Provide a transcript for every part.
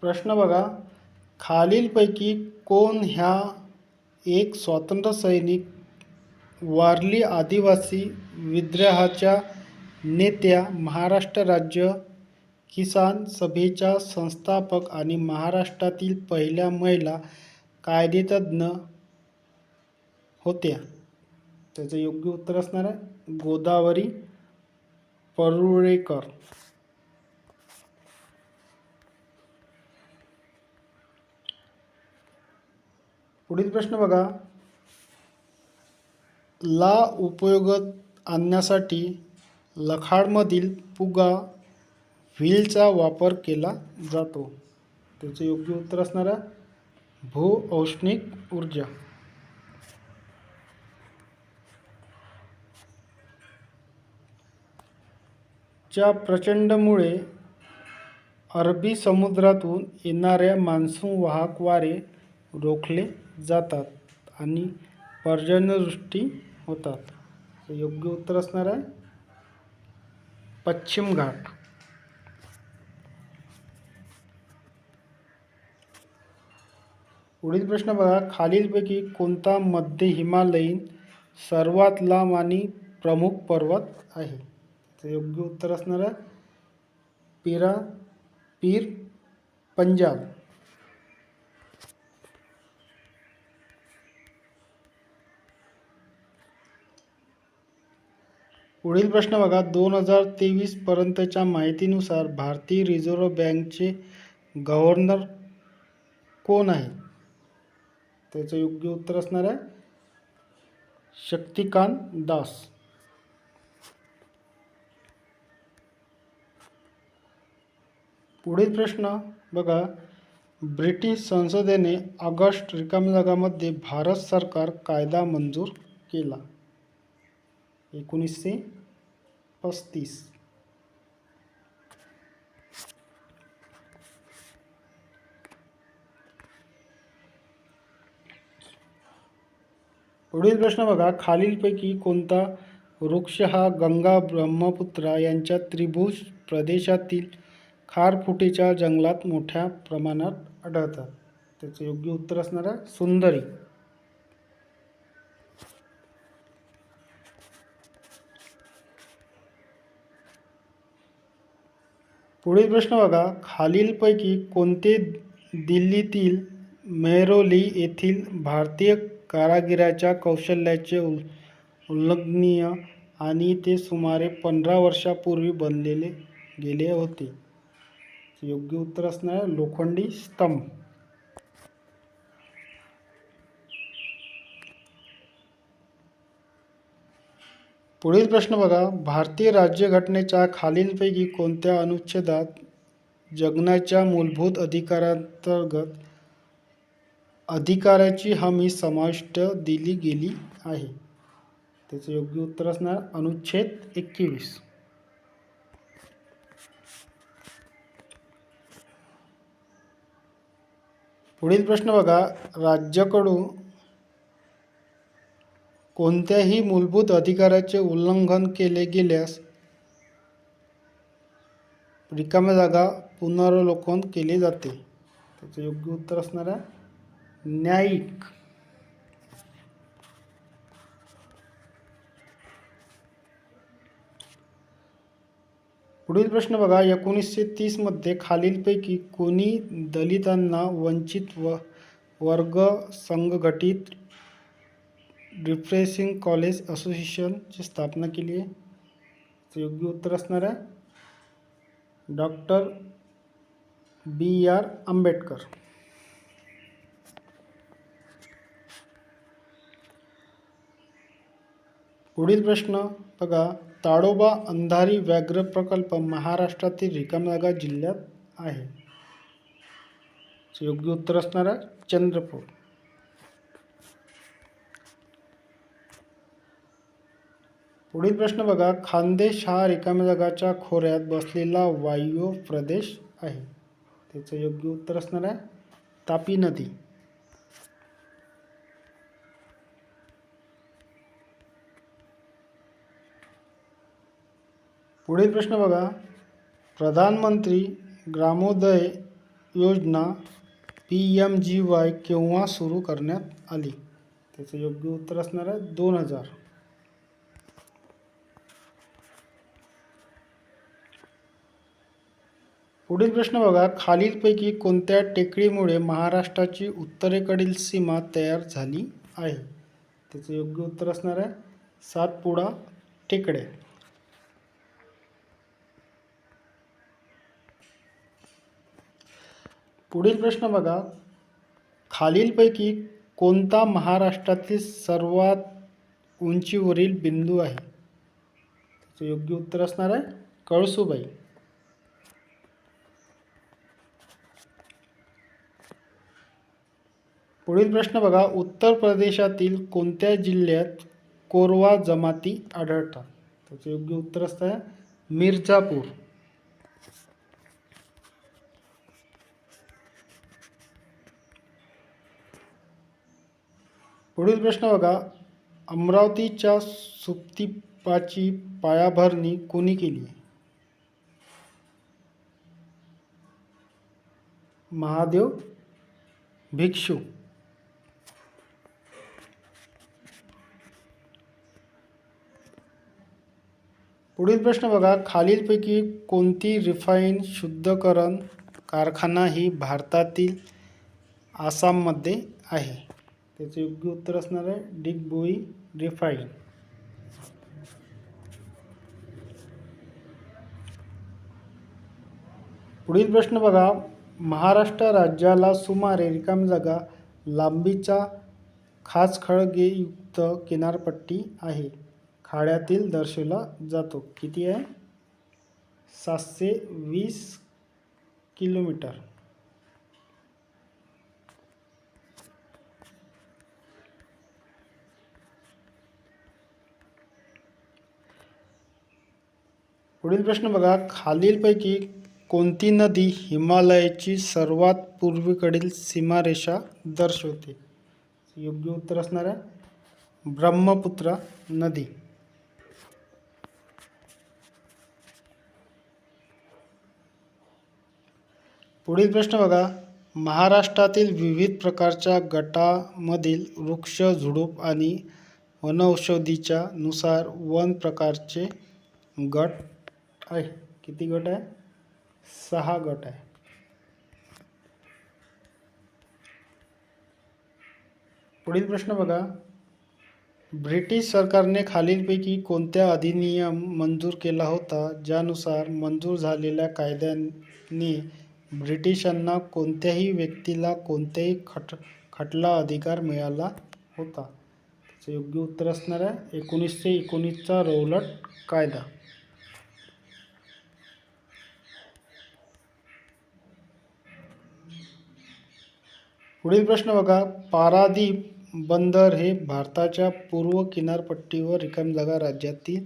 प्रश्न बघा. खालीलपैकी कोण ह्या एक स्वातंत्र्य सैनिक वारली आदिवासी विद्रोहाच्या नेत्या महाराष्ट्र राज्य किसान सभेच्या संस्थापक आणि महाराष्ट्रातील पहिल्या महिला कायदेतज्ञ होत्या. त्याचं योग्य उत्तर असणार आहे. गोदावरी परुळेकर. पुढील प्रश्न बघा. ला उपयोगात आणण्यासाठी लखाडमधील पुगा व्हीलचा वापर केला जातो. त्याचे योग्य उत्तर असणार आहे भू औष्णिक ऊर्जा. च्या प्रचंडमुळे अरबी समुद्रातून येणाऱ्या मान्सून वाहक वारे रोखले जातात आणि पर्जन्यवृष्टी होतात. तर योग्य उत्तर असणार आहे? पश्चिम घाट. पुढील प्रश्न बघा. खालीलपैकी कोणता मध्य हिमालयीन सर्वात लांब आणि प्रमुख पर्वत आहे? तर योग्य उत्तर असणार आहे पिरा पीर पंजाब. पुढील प्रश्न बघा. दोन हजार तेवीस पर्यंतच्या माहितीनुसार भारतीय रिझर्व्ह बँकचे गव्हर्नर कोण आहे? त्याचं योग्य उत्तर असणार आहे. शक्तिकांत दास. पुढील प्रश्न बघा. ब्रिटिश संसदेने ऑगस्ट रिकाम्या जागामध्ये भारत सरकार कायदा मंजूर केला. एकोणीसशे पस्तीस. पुढील प्रश्न बघा. खालीलपैकी कोणता वृक्ष हा गंगा ब्रह्मपुत्रा यांच्या त्रिभुज प्रदेशातील खारफुटीच्या जंगलात मोठ्या प्रमाणात आढळतात? त्याचं योग्य उत्तर असणार आहे सुंदरी. पुढील प्रश्न बघा. खालीलपैकी कोणते दिल्लीतील मेहरौली येथील भारतीय कारागिराच्या कौशल्याचे उल उल्लेखनीय आणि ते सुमारे पंधरा वर्षापूर्वी बनलेले गेले होते. योग्य उत्तर असणार लोखंडी स्तंभ. पुढील प्रश्न बघा. भारतीय राज्यघटनेच्या खालीलपैकी कोणत्या अनुच्छेदात जगण्याच्या मूलभूत अधिकारांतर्गत अधिकाराची हमी समाविष्ट दिली गेली आहे? त्याचं योग्य उत्तर असणार अनुच्छेद एकवीस. पुढील प्रश्न बघा. राज्याकडून कोणत्याही मूलभूत अधिकाराचे उल्लंघन केले गेल्यास रिकाम्या जागा पुनरावलोकन केले जाते. त्याचं योग्य उत्तर असणार आहे न्यायिक. पुढील प्रश्न बघा एकोणीसशे तीसमध्ये खालीलपैकी कोणी दलितांना वंचित व वर्ग संघटित रिफ्रेशिंग कॉलेज असोसिएशनची स्थापना केली आहे. योग्य उत्तर असणार आहे. Doctor B R Ambedkar. पुढील प्रश्न बघा. ताडोबा अंधारी व्याघ्र प्रकल्प महाराष्ट्रातील रिकामजागा जिल्ह्यात आहे. योग्य उत्तर असणार आहे चंद्रपूर. पुढील प्रश्न बघा. खानदेश हा रिकाम्या जगाच्या खोऱ्यात बसलेला वायू प्रदेश आहे. त्याचं योग्य उत्तर असणार आहे. तापी नदी. पुढील प्रश्न बघा. प्रधानमंत्री ग्रामोदय योजना पी एम जी वाय केव्हा सुरू करण्यात आली? त्याचं योग्य उत्तर असणार आहे दोन हजार. पुढील प्रश्न बघा. खालीलपैकी कोणत्या टेकडीमुळे महाराष्ट्राची उत्तरेकडील सीमा तयार झाली आहे? त्याचं योग्य उत्तर असणार आहे. सातपुडा टेकड्या पुढील प्रश्न बघा. खालीलपैकी कोणता महाराष्ट्रातील सर्वात उंचीवरील बिंदू आहे? त्याचं योग्य उत्तर असणार आहे कळसूबाई. पुढील प्रश्न बघा. उत्तर प्रदेशातील कोणत्या जिल्ह्यात कोरवा जमाती आढळतात? त्याचं योग्य उत्तर असतं आहे. मिर्झापूर. पुढील प्रश्न बघा. अमरावतीच्या सुप्तिपाची पायाभरणी कोणी केली? महादेव भिक्षू. पुढील प्रश्न बघा. खालीलपैकी कोणती रिफाईन शुद्धकरण कारखाना ही भारतातील आसाममध्ये आहे? त्याचं योग्य उत्तर असणार आहे डिगबोई रिफाईन. पुढील प्रश्न बघा. महाराष्ट्र राज्याला सुमारे रिकामी जागा लांबीचा खाचखळगेयुक्त किनारपट्टी आहे. खाड्यातील दर्शवला जातो. किती आहे? सातशे वीस किलोमीटर. पुढील प्रश्न बघा. खालीलपैकी कोणती नदी हिमालयाची सर्वात पूर्वेकडील सीमारेषा दर्शवते? योग्य उत्तर असणार आहे. ब्रह्मपुत्रा नदी. पुढील प्रश्न बघा. महाराष्ट्रातील विविध प्रकारच्या गटामधील वृक्ष झुडूप आणि वनौषधीच्या नुसार वन प्रकारचे गट आहे. किती गट आहे? सहा गट आहे. पुढील प्रश्न बघा. ब्रिटिश सरकारने खालीलपैकी कोणत्या अधिनियम मंजूर केला होता? ज्यानुसार मंजूर झालेल्या कायद्याने ब्रिटिशांना कोणत्याही व्यक्तीला कोणत्याही खट खटला अधिकार मिळाला होता. त्याचं योग्य उत्तर असणार आहे एकोणीसशे एकोणीसचा रौलट कायदा. पुढील प्रश्न बघा. पारादीप बंदर हे भारताच्या पूर्व किनारपट्टीवर रिकाम जागा राज्यातील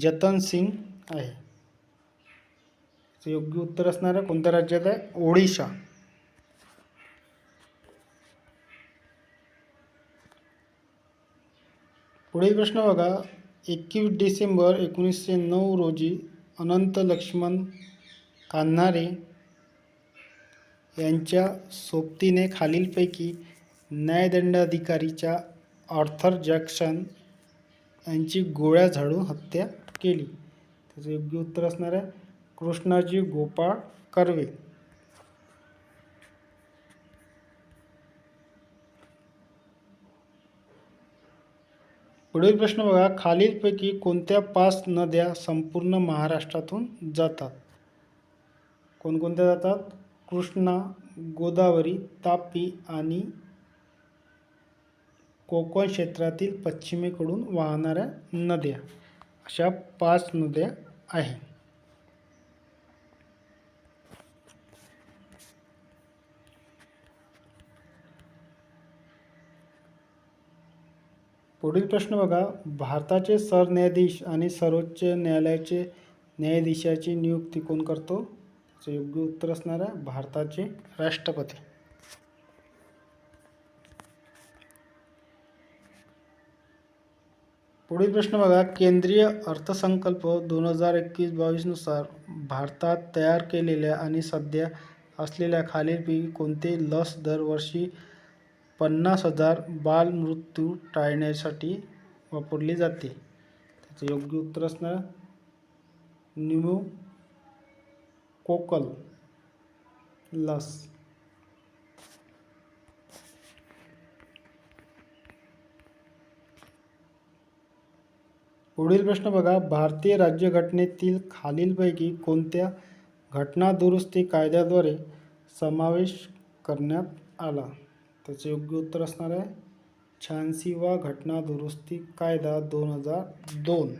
जतन सिंग आहे. योग्य उत्तर असणार आहे. कोणत्या राज्यात आहे? ओडिशा. पुढील प्रश्न बघा. एकवीस डिसेंबर एकोणीसशे नऊ रोजी अनंत लक्ष्मण कान्हारे यांच्या सोबतीने खालीलपैकी न्यायदंडाधिकारीच्या आर्थर जॅक्सन यांची गोळ्या झाडून हत्या केली. त्याचं योग्य उत्तर असणार आहे. कृष्णाजी गोपाळ कर्वे. पुढील प्रश्न बघा खालीलपैकी कोणत्या पाच नद्या संपूर्ण महाराष्ट्रातून जातात? कोणकोणत्या जातात? कृष्णा गोदावरी तापी आणि कोकण क्षेत्रातील पश्चिमेकडून वाहणाऱ्या नद्या. अशा पाच नद्या आहेत. पुढील प्रश्न बघा. भारताचे सरन्यायाधीश आणि सर्वोच्च न्यायालयाचे न्यायाधीशाची नियुक्ती कोण करतो? त्याचं योग्य उत्तर असणार आहे भारताचे राष्ट्रपती. पुढील प्रश्न बघा. केंद्रीय अर्थसंकल्प दोन हजार एकवीस बावीसनुसार भारतात तयार केलेल्या आणि सध्या असलेल्या खालीलपैकी कोणते लस दरवर्षी पन्नास हजार बालमृत्यू टाळण्यासाठी वापरली जाते. त्याचं योग्य उत्तर असणार न्यूमोकोकल लस. पुढील प्रश्न बघा. भारतीय राज्यघटनेतील खालीलपैकी कोणत्या घटना दुरुस्ती कायद्याद्वारे समावेश करण्यात आला? त्याचे योग्य उत्तर असणार आहे. शहाऐंशीवा घटना दुरुस्ती कायदा दोन हजार दोन.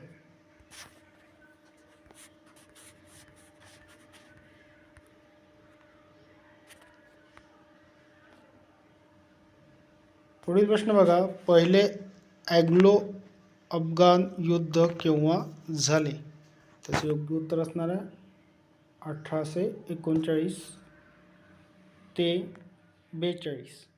पुढील प्रश्न बघा. पहिले ॲग्लो अफगाण युद्ध केव्हा झाले? त्याचे योग्य उत्तर असणार आहे. अठराशे एकोणचाळीस ते बेचाळीस.